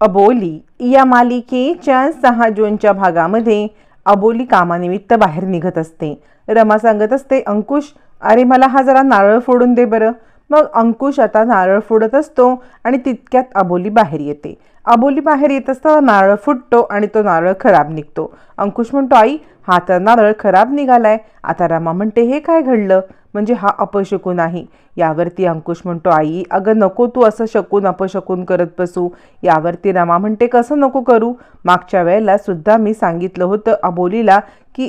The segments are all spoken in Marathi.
अबोली या मालिकेच्या सहा जूनच्या भागामध्ये अबोली कामानिमित्त बाहेर निघत असते. रमा सांगत असते अंकुश अरे मला हा जरा नारळ फोडून दे बरं. मग अंकुश आता नारळ फोडत असतो आणि तितक्यात अबोली बाहेर येते. अबोली बाहेर येत असताना नारळ फुटतो आणि तो नारळ खराब निघतो. अंकुश म्हणतो आई हा तर नारळ खराब निघालाय. आता रमा म्हणते हे काय घडलं? म्हणजे हा अपशकून आहे यावरती अंकुश म्हणतो आई अगं नको तू असं शकून अपशकून करत बसू. यावरती रमा म्हणते कसं नको करू? मागच्या वेळेला सुद्धा मी सांगितलं होतं अबोलीला की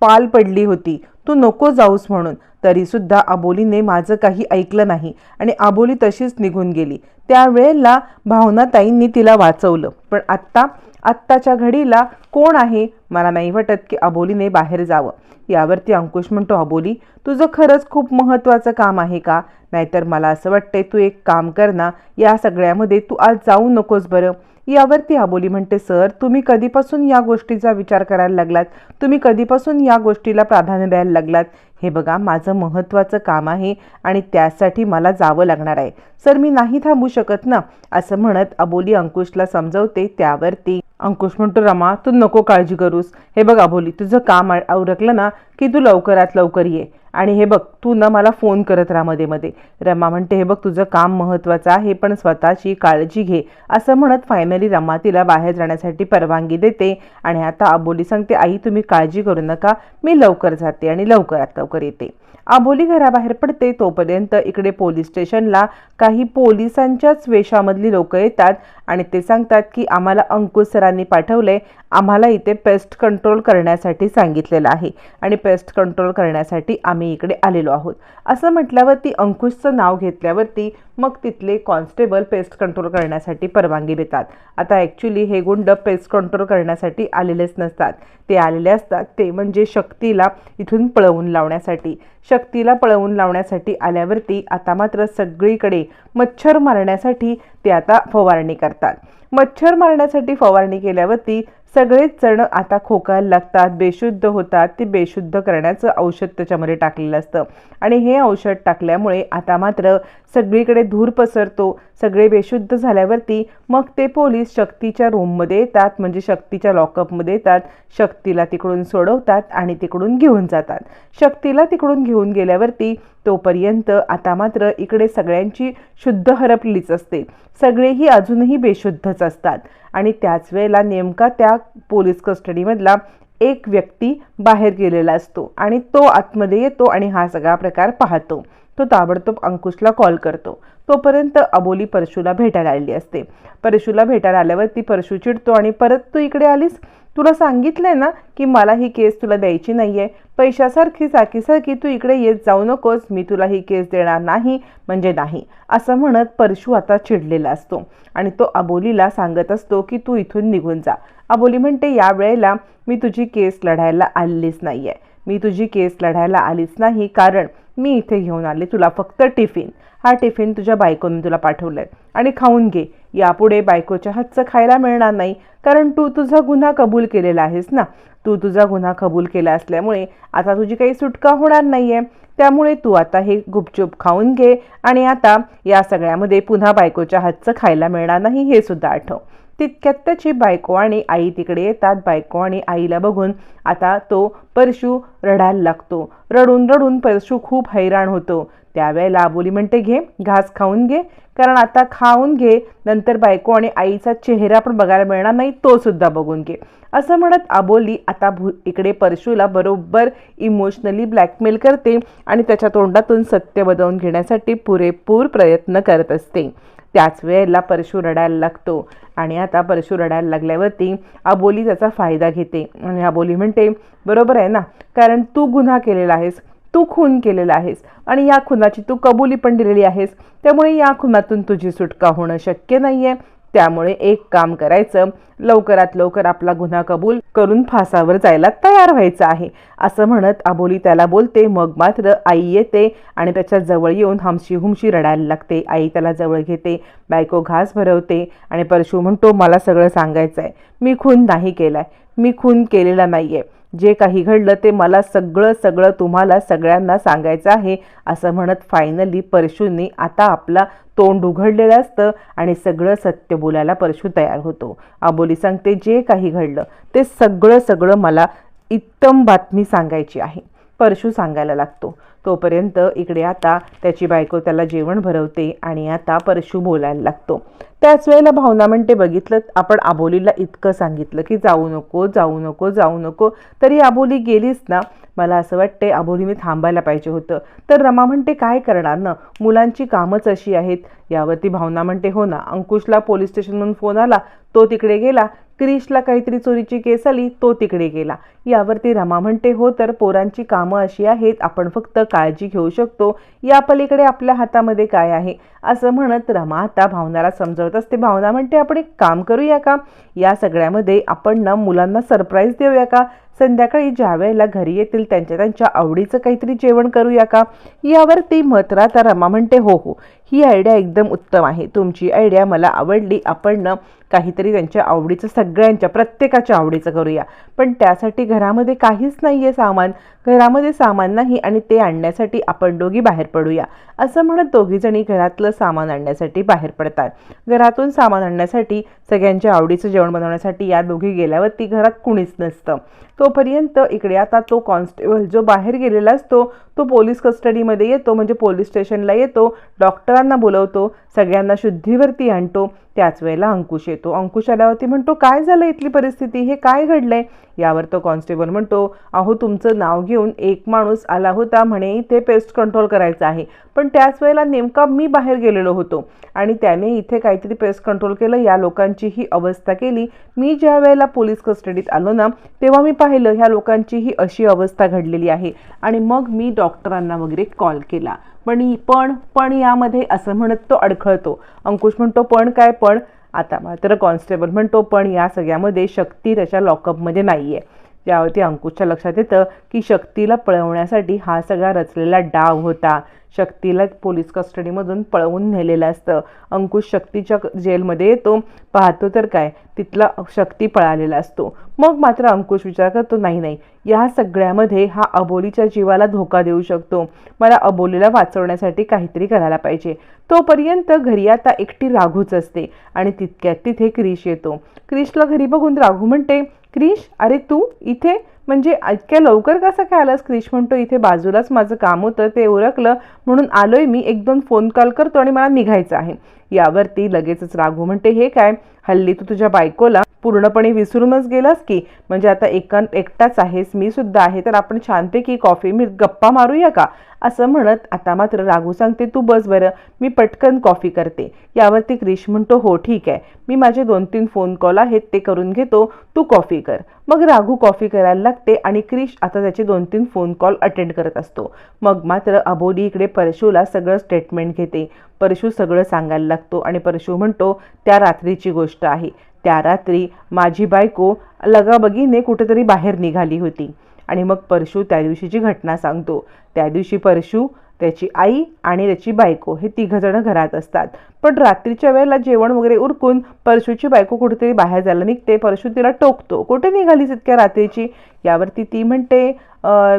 पाल पडली होती. तू नको जाऊस म्हणून. तरीसुद्धा अबोलीने माझं काही ऐकलं नाही आणि अबोली तशीच निघून गेली. त्यावेळेला भावनाताईंनी तिला वाचवलं पण आत्ता आत्ताच्या घडीला कोण आहे? मला नाही वाटत की अबोलीने बाहेर जावं. यावरती अंकुश म्हणतो अबोली तुझं खरंच खूप महत्त्वाचं काम आहे का? नाहीतर मला असं वाटतंय तू एक काम कर ना या सगळ्यामध्ये तू आज जाऊ नकोस बरं. यावरती अबोली म्हणते सर तुम्ही कधीपासून या गोष्टीचा विचार करायला लागलात? तुम्ही कधीपासून या गोष्टीला प्राधान्य द्यायला लागलात? हे बघा माझं महत्त्वाचं काम आहे आणि त्यासाठी मला जावं लागणार आहे. सर मी नाही थांबू शकत ना? असं म्हणत अबोली अंकुशला समजवते. त्यावरती अंकुश म्हणतो रमा तू नको काळजी करूस. हे बघ अबोली तुझं काम आ- आवरकलं ना की तू लवकरात लवकर ये. आणि हे बघ तू ना मला फोन करत राहा मध्ये मध्ये. रमा म्हणते हे बघ तुझं काम महत्त्वाचं आहे पण स्वतःची काळजी घे. असं म्हणत फायनली रमा तिला बाहेर जाण्यासाठी परवानगी देते आणि आता अबोली सांगते आई तुम्ही काळजी करू नका मी लवकर जाते आणि लवकरात लवकर येते. आबोली घराबाहेर पडते. तोपर्यंत इकडे पोलीस स्टेशनला काही पोलिसांच्याच वेशामधली लोक येतात आणि ते सांगतात की आम्हाला अंकुश सरांनी पाठवले. आम्हाला इथे पेस्ट कंट्रोल करण्यासाठी सांगितलेलं आहे. आणि पेस्ट कंट्रोल करण्यासाठी आम्ही इकडे आलेलो आहोत. असं म्हटल्यावरती अंकुशचं नाव घेतल्यावरती मग तिथले कॉन्स्टेबल पेस्ट कंट्रोल करण्यासाठी परवानगी देतात. आता ॲक्च्युली हे गुंड पेस्ट कंट्रोल करण्यासाठी आलेलेच नसतात. ते आलेले असतात ते म्हणजे शक्तीला इथून पळवून लावण्यासाठी. शक्तीला पळवून लावण्यासाठी आल्यावरती आता मात्र सगळीकडे मच्छर मारण्यासाठी ते आता फवारणी करतात. मच्छर मारण्यासाठी फवारणी केल्यावरती सगळेच जण आता खोकायला लागतात बेशुद्ध होतात. ते बेशुद्ध करण्याचं औषध त्याच्यामध्ये टाकलेलं असतं. आणि हे औषध टाकल्यामुळे आता मात्र सगळीकडे धूर पसरतो. सगळे बेशुद्ध झाल्यावरती मग ते पोलीस शक्तीच्या रूममध्ये येतात. म्हणजे शक्तीच्या लॉकअपमध्ये येतात. शक्तीला तिकडून सोडवतात आणि तिकडून घेऊन जातात. शक्तीला तिकडून घेऊन गेल्यावरती तोपर्यंत आता मात्र इकडे सगळ्यांची शुद्ध हरपलीच असते. सगळेही अजूनही बेशुद्धच असतात. आणि त्याच वेळेला नेमका त्या पोलीस कस्टडीमधला एक व्यक्ती बाहेर गेलेला असतो आणि तो आतमध्ये येतो आणि हा सगळा प्रकार पाहतो. तो ताबडतोब अंकुशला कॉल करतो. तोपर्यंत अबोली परशूला भेटायला आलेली असते. परशूला भेटायला आल्यावर ती परशू चिडतो आणि परत तू इकडे आलीस? तुला सांगितलंय ना की मला ही केस तुला द्यायची नाही आहे पैशासारखी सारखी तू इकडे येत जाऊ नकोस. मी तुला ही केस देणार नाही. म्हणजे नाही. असं म्हणत परशू आता चिडलेला असतो. आणि तो अबोलीला सांगत असतो की तू इथून निघून जा. अबोली म्हणते या वेळेला मी तुझी केस लढायला आलीच नाहीये. मी तुझी केस लढायला आलीच नाही. कारण मी इथे घेऊन आले. तुला फक्त टिफिन. हा टिफिन तुझ्या बायकोने तुला पाठवलाय. आणि खाऊन घे. यापुढे बायकोच्या हातचं खायला मिळणार नाही. कारण तू तुझा गुन्हा कबूल केलेला आहेस ना? तू तुझा गुन्हा कबूल केला असल्यामुळे आता तुझी काही सुटका होणार नाही आहे त्यामुळे तू आता हे गुपचूप खाऊन घे आणि आता या सगळ्यामध्ये पुन्हा बायकोच्या हातचं खायला मिळणार नाही हे सुद्धा आठव. तितक्यात त्याची बायको आणि आई तिकडे येतात. बायको आणि आईला बघून आता तो परशू रडायला लागतो. रडून रडून परशू खूप हैराण होतो. त्यावेळेला आबोली म्हणते घे घास खाऊन घे. कारण आता खाऊन घे नंतर बायको आणि आईचा चेहरा पण बघायला मिळणार नाही तो सुद्धा बघून घे. असं म्हणत आबोली आता भू इकडे परशूला बरोबर इमोशनली ब्लॅकमेल करते आणि त्याच्या तोंडातून सत्य बदवून घेण्यासाठी पुरेपूर प्रयत्न करत असते. त्याच वेळेला परशू रडायला लागतो आणि आता परशू रडायला लागल्यावरती आबोली त्याचा फायदा घेते. आणि आबोली म्हणते बरोबर आहे ना? कारण तू गुन्हा केलेला आहेस तू खून केलेला आहेस आणि या खुनाची तू कबुली पण दिलेली आहेस. त्यामुळे या खुनातून तुझी सुटका होणं शक्य नाहीये. त्यामुळे एक काम करायचं लवकरात लवकर आपला गुन्हा कबूल करून फासावर जायला तयार व्हायचं आहे. असं म्हणत आबोली त्याला बोलते मग मात्र आई येते आणि त्याच्याजवळ येऊन हमशी हुमशी रडायला लागते. आई त्याला जवळ घेते बायको घास भरवते आणि परशु म्हणतो मला सगळं सांगायचं आहे मी खून नाही केलाय. मी खून केलेला नाही आहे जे काही घडलं ते मला सगळं सगळं तुम्हाला सगळ्यांना सांगायचं आहे असं म्हणत फायनली परशूंनी आता आपला तोंड उघडलेलं असतं आणि सगळं सत्य बोलायला परशू तयार होतो. आबोली सांगते जे काही घडलं ते सगळं सगळं मला इत्तम बातमी सांगायची आहे. परशू सांगायला लागतो. तोपर्यंत इकडे आता त्याची बायको त्याला जेवण भरवते आणि आता परशू बोलायला लागतो. त्याच वेळेला भावना म्हणते बघितलं आपण आबोलीला इतकं सांगितलं की जाऊ नको जाऊ नको जाऊ नको. तरी आबोली गेलीच ना. मला असं वाटते आबोलीने थांबायला पाहिजे होतं तर रमा म्हणते काय करणार ना? मुलांची कामच अशी आहेत. यावरती भावना म्हणते हो ना अंकुशला पोलीस स्टेशनमधून फोन आला. तो तिकडे गेला. क्रिशला काहीतरी चोरीची केस आली तो तिकडे गेला. यावरती रमा म्हणते हो तर पोरांची कामं अशी आहेत आपण फक्त काळजी घेऊ शकतो. या पलीकडे आपल्या हातामध्ये काय आहे? असं म्हणत रमा आता भावनाला समजवत असते. भावना म्हणते आपण एक काम करूया का? या सगळ्यामध्ये आपण ना मुलांना सरप्राईज देऊया का? संध्याकाळी ज्या वेळेला घरी येतील त्यांच्या त्यांच्या आवडीचं काहीतरी जेवण करूया का? यावरती मत आता रमा म्हणते हो हो. ही आयडिया एकदम उत्तम आहे. तुमची आयडिया मला आवडली. आपण ना काहीतरी त्यांच्या आवडीचं सगळ्यांच्या प्रत्येकाच्या आवडीचं करूया. पण त्यासाठी घरामध्ये काहीच नाही आहे सामान. घरामध्ये सामान नाही आणि ते आणण्यासाठी आपण दोघी बाहेर पडूया असं म्हणत दोघीजणी घरातलं सामान आणण्यासाठी बाहेर पडतात. घरातून सामान आणण्यासाठी सगळ्यांच्या आवडीचं जेवण बनवण्यासाठी या दोघी गेल्यावरती घरात कुणीच नसतं. तोपर्यंत इकडे आता तो कॉन्स्टेबल जो बाहेर गेलेला असतो तो पोलीस कस्टडीमध्ये येतो म्हणजे पोलीस स्टेशनला येतो डॉक्टरांना बोलवतो सगळ्यांना शुद्धीवरती आणतो त्याच वेळेला अंकुश येतो. अंकुश आल्यावरती म्हणतो काय झालं इथली परिस्थिती? हे काय घडलंय? यावर तो कॉन्स्टेबल म्हणतो अहो तुमचं नाव घेऊन एक माणूस आला होता म्हणे इथे पेस्ट कंट्रोल करायचं आहे. पण त्याच वेळेला नेमका मी बाहेर गेलेलो होतो आणि त्याने इथे काहीतरी पेस्ट कंट्रोल केलं या लोकांची ही अवस्था केली. मी ज्या वेळेला पोलीस कस्टडीत आलो ना तेव्हा मी पाहिलं ह्या लोकांची ही अशी अवस्था घडलेली आहे. आणि मग मी डॉक्टरांना वगैरे कॉल केला. पण पण पण यामध्ये असं म्हणत तो अडखळतो. अंकुश म्हणतो पण काय पण? आता मात्र कॉन्स्टेबल म्हणतो पण या सगळ्यामध्ये शक्ती त्याच्या लॉकअपमध्ये नाही आहे यावरती अंकुशच्या लक्षात येतं की शक्तीला पळवण्यासाठी हा सगळा रचलेला डाव होता. शक्तीला पोलीस कस्टडीमधून पळवून नेलेलं असतं. अंकुश शक्तीच्या जेलमध्ये येतो. पाहतो तर काय तिथला शक्ती पळालेला असतो. मग मात्र अंकुश विचार करतो नाही नाही या सगळ्यामध्ये हा अबोलीच्या जीवाला धोका देऊ शकतो. मला अबोलीला वाचवण्यासाठी काहीतरी करायला पाहिजे. तोपर्यंत घरी आता एकटी राघूच असते आणि तितक्यात तिथे क्रिश येतो. क्रिशला घरी बघून राघू म्हणते क्रिश अरे तू इथे? म्हणजे इतक्या लवकर कसं काय आलास क्रिश? म्हणतो इथे बाजूलाच माझं काम होतं ते ओळखलं म्हणून आलोय मी एक दोन फोन कॉल करतो आणि मला निघायचं आहे. यावरती लगेचच राघू म्हणते हे काय? हल्ली तू तुझ्या बायकोला पूर्णपणे विसरूनच गेलास की? म्हणजे आता एका एकटाच आहेस मी सुद्धा आहे तर आपण छानपैकी कॉफी मी गप्पा मारूया का? असं म्हणत आता मात्र राघू सांगते तू बस बरं मी पटकन कॉफी करते. यावरती क्रिश म्हणतो हो ठीक आहे. मी माझे दोन तीन फोन कॉल आहेत ते करून घेतो. तू कॉफी कर. मग राघू कॉफी करायला लागते आणि क्रिश आता त्याचे दोन तीन फोन कॉल अटेंड करत असतो. मग मात्र अबोली इकडे परशूला सगळं स्टेटमेंट घेते. परशू सगळं सांगायला लागतो आणि परशू म्हणतो त्या रात्रीची गोष्ट आहे. त्या रात्री माझी बायको लगाबगीने कुठेतरी बाहेर निघाली होती. आणि मग परशू त्या दिवशीची घटना सांगतो. त्या दिवशी परशू त्याची आई आणि त्याची बायको हे तिघंजणं घरात असतात. पण रात्रीच्या वेळेला जेवण वगैरे उरकून परशूची बायको कुठेतरी बाहेर जायला निघते. परशू तिला टोकतो. कुठे निघालीस इतक्या रात्रीची? यावरती ती म्हणते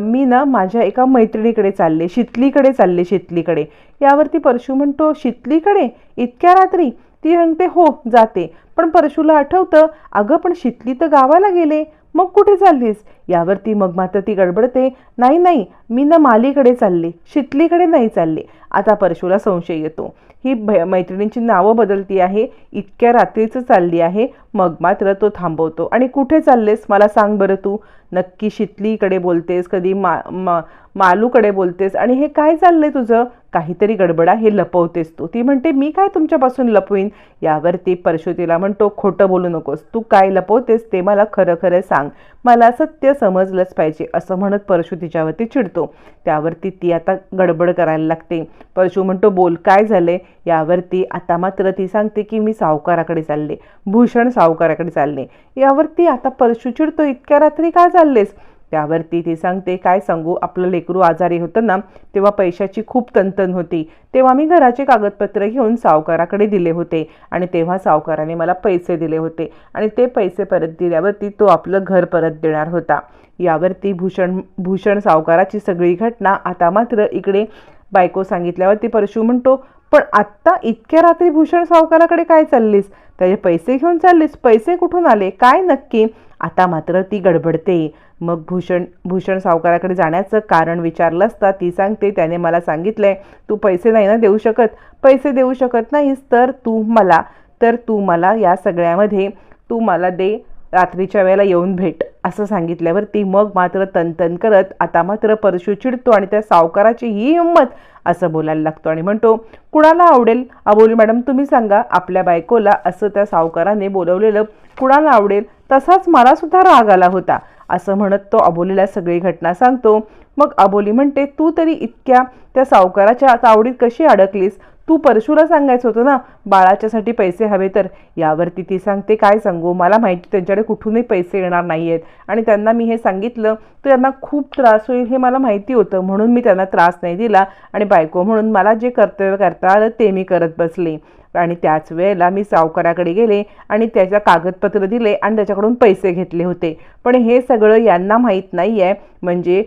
मी ना माझ्या एका मैत्रिणीकडे चालले शितलीकडे चालले शितलीकडे. यावरती परशू म्हणतो शितलीकडे? इतक्या रात्री? ती म्हणते हो जाते. पण परशूला आठवतं अगं पण शितली तर गावाला गेले. मग कुठे चाललीस? यावरती मग मात्र ती गडबडते. नाही नाही मी ना मालीकडे चालले. शितलीकडे नाही चालले. आता परशूला संशय येतो. ही मैत्रिणींची नावं बदलती आहे. इतक्या रात्रीचं चालली आहे. मग मात्र तो थांबवतो. आणि कुठे चाललेस? मला सांग बरं तू. नक्की शितलीकडे बोलतेस कधी मा मा मालूकडे बोलतेस. आणि हे काय चाललंय तुझं? काहीतरी गडबडा हे लपवतेस तू. ती म्हणते मी काय तुमच्यापासून लपवीन? यावरती परशुतीला म्हणतो खोटं बोलू नकोस. तू काय लपवतेस ते मला खरं खरं सांग. मला सत्य समजलंच पाहिजे असं म्हणत परशु तिच्यावरती चिडतो. त्यावरती ती आता गडबड करायला लागते. परशु म्हणतो बोल काय झालंय? यावरती आता मात्र ती सांगते की मी सावकाराकडे चालले. भूषण सावकाराकडे चालले. यावरती आता परशु चिडतो इतक्या रात्री का चाललेस? त्यावरती ती सांगते काय सांगू आपलं लेकरू आजारी होतं ना तेव्हा पैशाची खूप तंतन होती. तेव्हा मी घराचे कागदपत्र घेऊन सावकाराकडे दिले होते आणि तेव्हा सावकाराने मला पैसे दिले होते आणि ते पैसे परत दिल्यावरती तो आपलं घर परत देणार होता. यावरती भूषण भूषण सावकाराची सगळी घटना आता मात्र इकडे बायको सांगितल्यावर ती परशू म्हणतो पण आत्ता इतक्या रात्री भूषण सावकाराकडे काय चाललीस? त्याचे पैसे घेऊन चाललीस? पैसे कुठून आले? काय नक्की? आता मात्र ती गडबडते. मग भूषण भूषण सावकाराकडे जाण्याचं कारण विचारलं असता ती सांगते त्याने मला सांगितलंय तू पैसे नाही ना देऊ शकत. पैसे देऊ शकत नाहीस तर तू मला तर तू मला या सगळ्यामध्ये तू मला दे रात्रीच्या वेळेला येऊन भेट असं सांगितल्यावरती मग मात्र तनतन करत आता मात्र परशू चिडतो आणि त्या सावकाराची ही हिंमत असं बोलायला लागतो आणि म्हणतो कुणाला आवडेल? अबोली मॅडम तुम्ही सांगा आपल्या बायकोला असं त्या सावकाराने बोलवलेलं कुणाला आवडेल? तसाच मला सुद्धा राग आला होता असं म्हणत तो अबोलीला सगळी घटना सांगतो. मग अबोली म्हणते तू तरी इतक्या त्या सावकाराच्या तावडीत कशी अडकलीस? तू परशुला सांगायचं होतं ना बाळाच्यासाठी पैसे हवे तर. यावरती ती सांगते काय सांगू? मला माहिती त्यांच्याकडे कुठूनही पैसे येणार नाही आहेत आणि त्यांना मी हे सांगितलं तर त्यांना खूप त्रास होईल हे मला माहिती होतं. म्हणून मी त्यांना त्रास नाही दिला आणि बायको म्हणून मला जे कर्तव्य करता आलं ते मी करत बसले. आणि त्याच वेळेला मी सावकाराकडे गेले आणि त्याच्या कागदपत्र दिले आणि त्याच्याकडून पैसे घेतले होते. पण हे सगळं यांना माहीत नाही आहे म्हणजे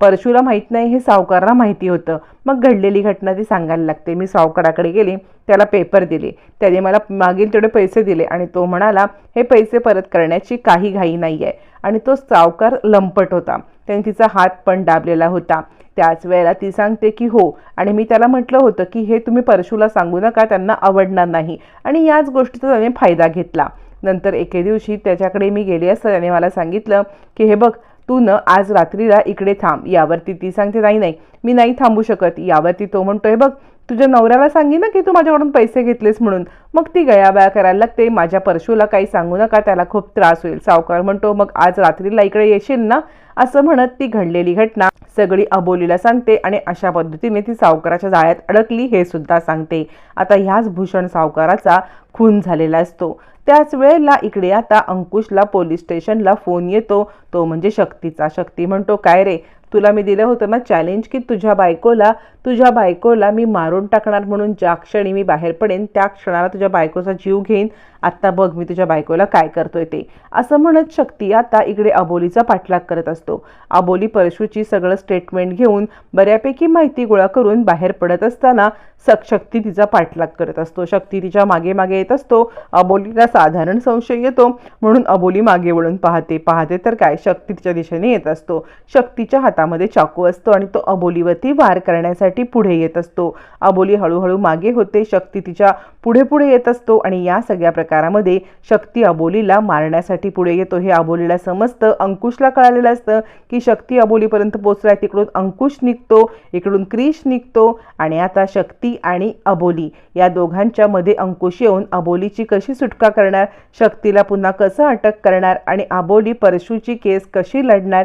परशूला माहीत नाही हे सावकाराला माहिती होतं. मग घडलेली घटना ती सांगायला लागते. मी सावकाराकडे गेले त्याला पेपर दिले. त्याने मला मागील तेवढे पैसे दिले आणि तो म्हणाला हे पैसे परत करण्याची काही घाई नाही आहे आणि तो सावकार लंपट होता. त्याने तिचा हात पण दाबलेला होता. त्याच वेळेला ती सांगते की हो. आणि मी त्याला म्हटलं होतं की हे तुम्ही परशूला सांगू नका त्यांना आवडणार नाही. आणि याच गोष्टीचा त्याने फायदा घेतला. नंतर एके दिवशी त्याच्याकडे मी गेले असता त्याने मला सांगितलं की हे बघ तू न आज रात्रीला इकडे थांब. यावरती ती सांगते नाही नाही. मी नाही थांबू शकत. यावरती तो म्हणतोय बघ तुझ्या नवऱ्याला सांगी ना की तू माझ्याकडून पैसे घेतलेस म्हणून. मग ती गयाबया करायला लागते. माझ्या परशूला काही सांगू नका त्याला खूप त्रास होईल. सावकार म्हणतो मग आज रात्रीला इकडे येशील ना? असं म्हणत ती घडलेली घटना सगळी अबोलीला सांगते आणि अशा पद्धतीने ती सावकाराच्या जाळ्यात अडकली हे सुद्धा सांगते. आता ह्याच भूषण सावकाराचा खून झालेला असतो. त्याच वेळेला इकडे आता अंकुशला पोलीस स्टेशनला फोन येतो. तो म्हणजे शक्तीचा. शक्ती म्हणतो काय रे? तुला मी दिलं होतं ना चॅलेंज की तुझ्या बायकोला तुझ्या बायकोला मी मारून टाकणार म्हणून ज्या क्षणी मी बाहेर पडेन त्या क्षणाला तुझ्या बायकोचा जीव घेईन. आत्ता बघ मी तुझ्या बायकोला काय करतोय ते. असं म्हणत शक्ती आता इकडे अबोलीचा पाठलाग करत असतो. अबोली परशूची सगळं स्टेटमेंट घेऊन बऱ्यापैकी माहिती गोळा करून बाहेर पडत असताना सक शक्ती तिचा पाठलाग करत असतो. शक्ती तिच्यामागे मागे येत असतो. अबोलीला साधारण संशय येतो. म्हणून अबोली मागे वळून पाहते. पाहते तर काय? शक्ती तिच्या दिशेने येत असतो. शक्तीच्या हात हातामध्ये चाकू असतो आणि तो अबोलीवरती वार करण्यासाठी पुढे येत असतो. अबोली हळूहळू मागे होते शक्ती तिच्या पुढे पुढे येत असतो आणि या सगळ्या प्रकारामध्ये शक्ती अबोलीला मारण्यासाठी पुढे येतो. हे अबोलीला समजतं अंकुशला कळालेलं असतं की शक्ती अबोलीपर्यंत पोचलाय तिकडून अंकुश निघतो इकडून क्रिश निघतो आणि आता शक्ती आणि अबोली या दोघांच्या मध्ये अंकुश येऊन अबोलीची कशी सुटका करणार शक्तीला पुन्हा कसं अटक करणार आणि अबोली परशूची केस कशी लढणार